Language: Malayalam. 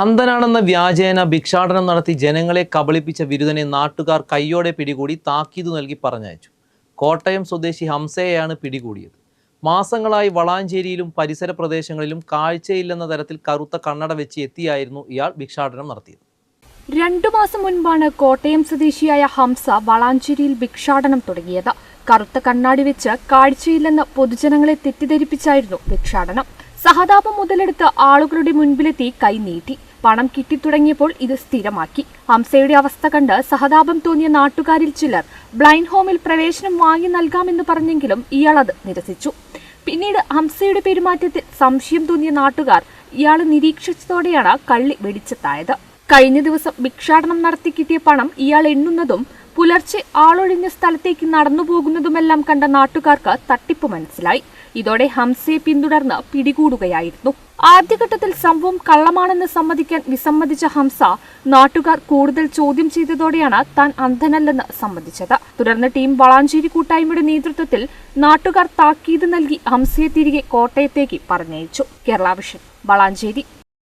അന്ധനാണെന്ന വ്യാജേന ഭിക്ഷാടനം നടത്തി ജനങ്ങളെ കബളിപ്പിച്ച വിരുദനെ നാട്ടുകാർ കയ്യോടെ പിടികൂടി താക്കീതു നൽകി പറഞ്ഞയച്ചു. കോട്ടയം സ്വദേശി ഹംസയെയാണ് പിടികൂടിയത്. മാസങ്ങളായി വളാഞ്ചേരിയിലും പരിസര പ്രദേശങ്ങളിലും കാഴ്ചയില്ലെന്ന തരത്തിൽ കറുത്ത കണ്ണട വെച്ച് എത്തിയായിരുന്നു ഇയാൾ ഭിക്ഷാടനം നടത്തിയത്. രണ്ടു മാസം മുൻപാണ് കോട്ടയം സ്വദേശിയായ ഹംസ വളാഞ്ചേരിയിൽ ഭിക്ഷാടനം തുടങ്ങിയത്. കറുത്ത കണ്ണാടി വെച്ച് കാഴ്ചയില്ലെന്ന് പൊതുജനങ്ങളെ തെറ്റിദ്ധരിപ്പിച്ചായിരുന്നു ഭിക്ഷാടനം. സഹതാപം മുതലെടുത്ത് ആളുകളുടെ മുൻപിലെത്തി കൈ നീട്ടി. പണം കിട്ടിത്തുടങ്ങിയപ്പോൾ ഇത് സ്ഥിരമാക്കി. ഹംസയുടെ അവസ്ഥ കണ്ട് സഹതാപം തോന്നിയ നാട്ടുകാരിൽ ചിലർ ബ്ലൈൻഡ് ഹോമിൽ പ്രവേശനം വാങ്ങി നൽകാമെന്ന് പറഞ്ഞെങ്കിലും ഇയാൾ അത് നിരസിച്ചു. പിന്നീട് ഹംസയുടെ പെരുമാറ്റത്തിൽ സംശയം തോന്നിയ നാട്ടുകാർ ഇയാൾ നിരീക്ഷിച്ചതോടെയാണ് കള്ളി വെടിച്ചെത്തായത്. കഴിഞ്ഞ ദിവസം ഭിക്ഷാടനം നടത്തി കിട്ടിയ പണം ഇയാൾ എണ്ണുന്നതും പുലർച്ചെ ആളൊഴിഞ്ഞ സ്ഥലത്തേക്ക് നടന്നു പോകുന്നതുമെല്ലാം കണ്ട നാട്ടുകാർക്ക് തട്ടിപ്പ് മനസ്സിലായി. ഇതോടെ ഹംസയെ പിന്തുടർന്ന് പിടികൂടുകയായിരുന്നു. ആദ്യഘട്ടത്തിൽ സംഭവം കള്ളമാണെന്ന് സമ്മതിക്കാൻ വിസമ്മതിച്ച ഹംസ നാട്ടുകാർ കൂടുതൽ ചോദ്യം ചെയ്തതോടെയാണ് താൻ അന്ധനല്ലെന്ന് സമ്മതിച്ചത്. തുടർന്ന് ടീം വളാഞ്ചേരി കൂട്ടായ്മയുടെ നേതൃത്വത്തിൽ നാട്ടുകാർ താക്കീത് നൽകി ഹംസയെ തിരികെ കോട്ടയത്തേക്ക് പറഞ്ഞയച്ചു. കേരള വിഷൻ വളാഞ്ചേരി.